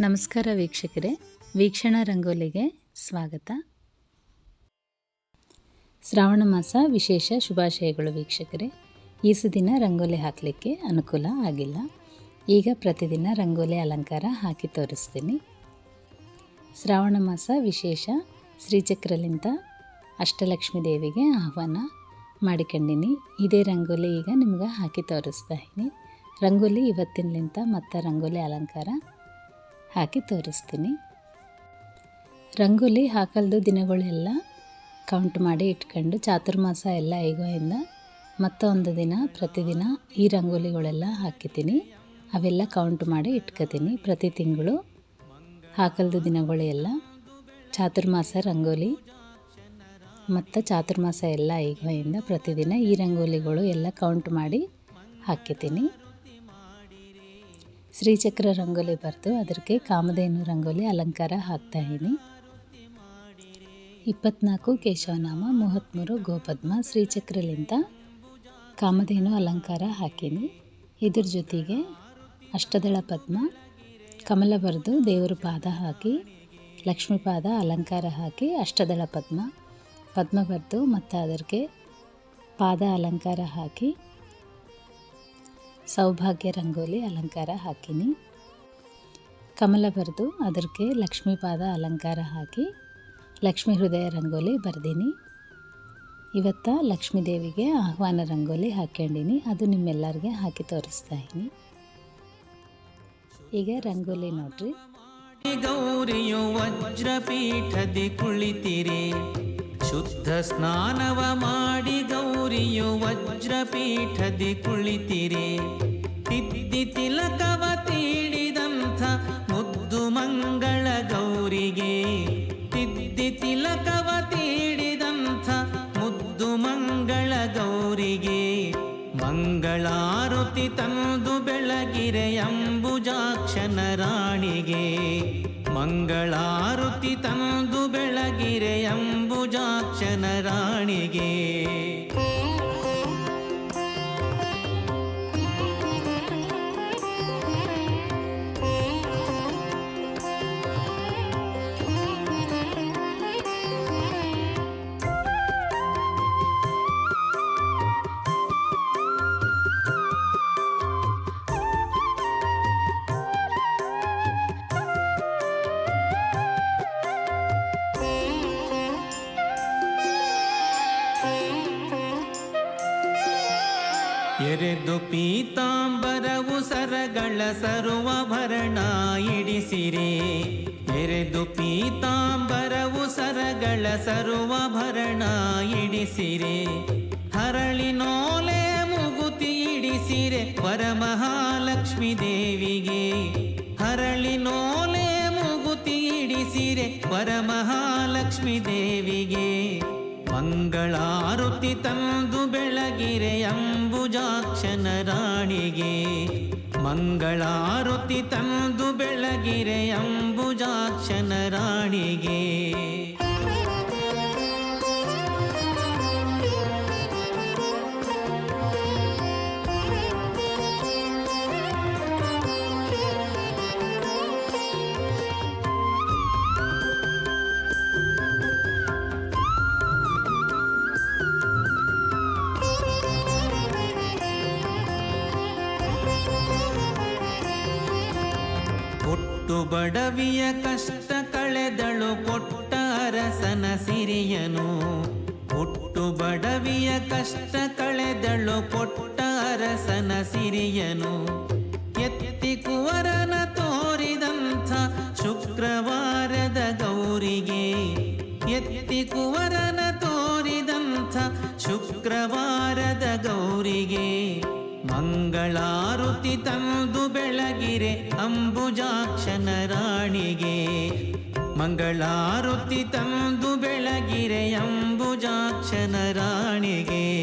ನಮಸ್ಕಾರ ವೀಕ್ಷಕರೇ, ವೀಕ್ಷಣ ರಂಗೋಲಿಗೆ ಸ್ವಾಗತ. ಶ್ರಾವಣ ಮಾಸ ವಿಶೇಷ ಶುಭಾಶಯಗಳು ವೀಕ್ಷಕರೇ. ಈ ಸುದಿನ ರಂಗೋಲಿ ಹಾಕಲಿಕ್ಕೆ ಅನುಕೂಲ ಆಗಿಲ್ಲ. ಈಗ ಪ್ರತಿದಿನ ರಂಗೋಲಿ ಅಲಂಕಾರ ಹಾಕಿ ತೋರಿಸ್ತೀನಿ. ಶ್ರಾವಣ ಮಾಸ ವಿಶೇಷ ಶ್ರೀಚಕ್ರಲಿಂದ ಅಷ್ಟಲಕ್ಷ್ಮೀ ದೇವಿಗೆ ಆಹ್ವಾನ ಮಾಡಿಕೊಂಡಿನಿ. ಇದೇ ರಂಗೋಲಿ ಈಗ ನಿಮ್ಗೆ ಹಾಕಿ ತೋರಿಸ್ತಾ ಇದ್ದೀನಿ. ರಂಗೋಲಿ ಇವತ್ತಿನಲಿಂತ ಮತ್ತು ರಂಗೋಲಿ ಅಲಂಕಾರ ಹಾಕಿ ತೋರಿಸ್ತೀನಿ. ರಂಗೋಲಿ ಹಾಕಲ್ದು ದಿನಗಳೆಲ್ಲ ಕೌಂಟ್ ಮಾಡಿ ಇಟ್ಕೊಂಡು ಚಾತುರ್ಮಾಸ ಎಲ್ಲ ಈಗೋಯಿಂದ ಮತ್ತೊಂದು ದಿನ ಪ್ರತಿದಿನ ಈ ರಂಗೋಲಿಗಳೆಲ್ಲ ಹಾಕಿತೀನಿ ಅವೆಲ್ಲ ಕೌಂಟ್ ಮಾಡಿ ಇಟ್ಕೋತೀನಿ ಪ್ರತಿ ತಿಂಗಳು. ಹಾಕಲ್ದು ದಿನಗಳೆಲ್ಲ ಚಾತುರ್ಮಾಸ ರಂಗೋಲಿ ಮತ್ತು ಚಾತುರ್ಮಾಸ ಎಲ್ಲ ಈಗೋಯಿಂದ ಪ್ರತಿದಿನ ಈ ರಂಗೋಲಿಗಳು ಎಲ್ಲ ಕೌಂಟ್ ಮಾಡಿ ಹಾಕಿತೀನಿ ಶ್ರೀಚಕ್ರ ರಂಗೋಲಿ ಬರೆದು ಅದಕ್ಕೆ ಕಾಮಧೇನು ರಂಗೋಲಿ ಅಲಂಕಾರ ಹಾಕ್ತಾಯಿದ್ದೀನಿ ಇಪ್ಪತ್ನಾಲ್ಕು ಕೇಶವನಾಮ ಮೂವತ್ತ್ಮೂರು ಗೋಪದ್ಮ ಶ್ರೀಚಕ್ರಲಿಂದ ಕಾಮಧೇನು ಅಲಂಕಾರ ಹಾಕೀನಿ ಇದ್ರ ಜೊತೆಗೆ ಅಷ್ಟದಳ ಪದ್ಮ, ಕಮಲ ಬರೆದು ದೇವರ ಪಾದ ಹಾಕಿ, ಲಕ್ಷ್ಮೀ ಪಾದ ಅಲಂಕಾರ ಹಾಕಿ ಅಷ್ಟದಳ ಪದ್ಮ ಪದ್ಮ ಬರೆದು ಮತ್ತು ಅದಕ್ಕೆ ಪಾದ ಅಲಂಕಾರ ಹಾಕಿ ಸೌಭಾಗ್ಯ ರಂಗೋಲಿ ಅಲಂಕಾರ ಹಾಕಿನಿ. ಕಮಲ ಬರೆದು ಅದಕ್ಕೆ ಲಕ್ಷ್ಮೀ ಪಾದ ಅಲಂಕಾರ ಹಾಕಿ ಲಕ್ಷ್ಮೀ ಹೃದಯ ರಂಗೋಲಿ ಬರೆದೀನಿ. ಇವತ್ತ ಲಕ್ಷ್ಮೀ ದೇವಿಗೆ ಆಹ್ವಾನ ರಂಗೋಲಿ ಹಾಕ್ಕೊಂಡಿನಿ ಅದು ನಿಮ್ಮೆಲ್ಲರಿಗೆ ಹಾಕಿ ತೋರಿಸ್ತಾ ಇದ್ದೀನಿ ಈಗ ರಂಗೋಲಿ ನೋಡ್ರಿ. ಗೌರಿಯು ವಜ್ರಪೀಠದಿ ಕುಳಿತಿರೆ. ಶುದ್ಧ ಸ್ನಾನವ ಮಾಡಿ ಗೌರಿಯು ವಜ್ರಪೀಠದಿ ಕುಳಿತಿರಿ. ತಿದ್ದಿ ತಿಲಕವ ತೀಡಿದಂಥ ಮುದ್ದು ಮಂಗಳ ಗೌರಿಗೆ. ತಿದ್ದಿ ತಿಲಕವ ತೀಡಿದಂಥ ಮುದ್ದು ಮಂಗಳ ಗೌರಿಗೆ. ಮಂಗಳಾರುತಿ ತಂದು ಬೆಳಗಿರೆ ಅಂಬುಜಾಕ್ಷನ ರಾಣಿಗೆ. ಮಂಗಳಾರುತಿ ತಂದು ಬೆಳಗಿರೆ ಅಂಬುಜಾಕ್ಷನ ರಾಣಿಗೆ. ಎರೆದು ಪೀತಾಂಬರವು ಸರಗಳ ಸರ್ವಭರಣ ಇಡಿಸಿರಿ. ಎರೆದು ಪೀತಾಂಬರವು ಸರಗಳ ಸರ್ವಭರಣ ಹರಳಿ ಹರಳಿನೋಲೆ ಮುಗುತಿ ಇಡಿಸಿರೆ ವರಮಹಾಲಕ್ಷ್ಮಿ ದೇವಿಗೆ. ಹರಳಿನೋಲೆ ಮುಗುತಿ ಇಡಿಸಿರೆ ವರಮಹಾಲಕ್ಷ್ಮಿ ದೇವಿಗೆ. ಮಂಗಳಾರುತಿ ತಂದು ಬೆಳಗಿರೆ ಅಂಬುಜಾಕ್ಷನ ರಾಣಿಗೆ. ಮಂಗಳಾರುತಿ ತಂದು ಬೆಳಗಿರೆ ಅಂಬುಜಾಕ್ಷನ ರಾಣಿಗೆ. ಬಡವಿಯ ಕಷ್ಟ ಕಳೆದಳು ಕೊಟ್ಟ ಅರಸನ ಸಿರಿಯನು. ಹುಟ್ಟು ಬಡವಿಯ ಕಷ್ಟ ಕಳೆದಳು ಕೊಟ್ಟ ಅರಸನ ಸಿರಿಯನು. ಎತ್ತಿ ಕುವರನ ತೋರಿದಂಥ ಶುಕ್ರವಾರದ ಗೌರಿಗೆ ಎತ್ತಿ ಕುವರನ ಮಂಗಳಾರುತಿ ತಂದು ಬೆಳಗಿರೆ ಅಂಬುಜಾಕ್ಷನ ರಾಣಿಗೆ. ಮಂಗಳಾರುತಿ ತಂದು ಬೆಳಗಿರೆ ಅಂಬುಜಾಕ್ಷನ ರಾಣಿಗೆ.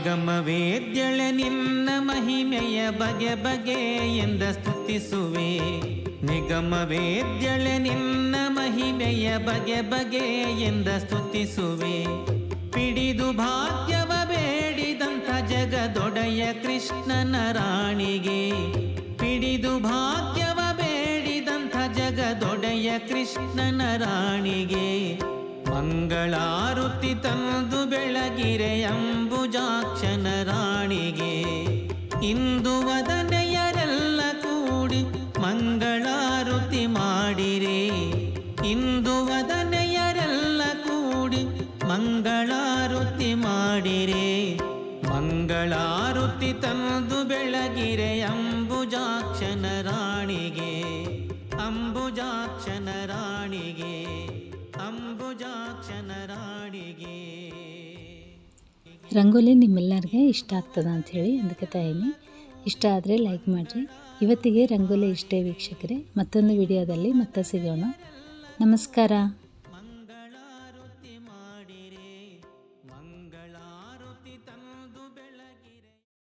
ನಿಗಮ ವೇದ್ಯಳೆ ನಿನ್ನ ಮಹಿಮೆಯ ಬಗೆ ಬಗೆ ಎಂದ ಸ್ತುತಿಸುವೆ. ನಿಗಮ ವೇದ್ಯಳೆ ನಿನ್ನ ಮಹಿಮೆಯ ಬಗೆ ಬಗೆ ಎಂದ ಸ್ತುತಿಸುವೆ. ಪಿಡಿದು ಭಾಗ್ಯವ ಬೇಡಿದಂತ ಜಗದೊಡೆಯ ಕೃಷ್ಣನ ರಾಣಿಗೆ. ಪಿಡಿದು ಭಾಗ್ಯವ ಬೇಡಿದಂತ ಜಗದೊಡೆಯ ಕೃಷ್ಣನ ರಾಣಿಗೆ. ಮಂಗಳಾರುತಿ ತಂದು ಬೆಳಗಿರೆ ಅಂಬುಜಾಕ್ಷನ ರಾಣಿಗೆ. ಇಂದು ವದನೆಯರೆಲ್ಲ ಕೂಡಿ ಮಂಗಳಾರುತಿ ಮಾಡಿರೆ. ಇಂದು ವದನೆಯರೆಲ್ಲ ಕೂಡಿ ಮಂಗಳಾರುತಿ ಮಾಡಿರೆ. ಮಂಗಳಾರುತಿ ತಂದು ಬೆಳಗಿರೆ ಅಂಬುಜಾಕ್ಷನ ರಾಣಿಗೆ. ಅಂಬುಜಾಕ್ಷನ ರಾಣಿಗೆ. ಅಂಬುಜಾಕ್ಷನ ರಾಣಿಗೆ. ರಂಗೋಲಿ ನಿಮ್ಮೆಲ್ಲರಿಗೆ ಇಷ್ಟ ಆಗ್ತದ ಅಂಥೇಳಿ ಅದಕ್ಕೆ ತಾಯಿನಿ. ಇಷ್ಟ ಆದರೆ ಲೈಕ್ ಮಾಡಿರಿ. ಇವತ್ತಿಗೆ ರಂಗೋಲಿ ಇಷ್ಟೇ ವೀಕ್ಷಕರೇ. ಮತ್ತೊಂದು ವಿಡಿಯೋದಲ್ಲಿ ಮತ್ತೆ ಸಿಗೋಣ. ನಮಸ್ಕಾರ.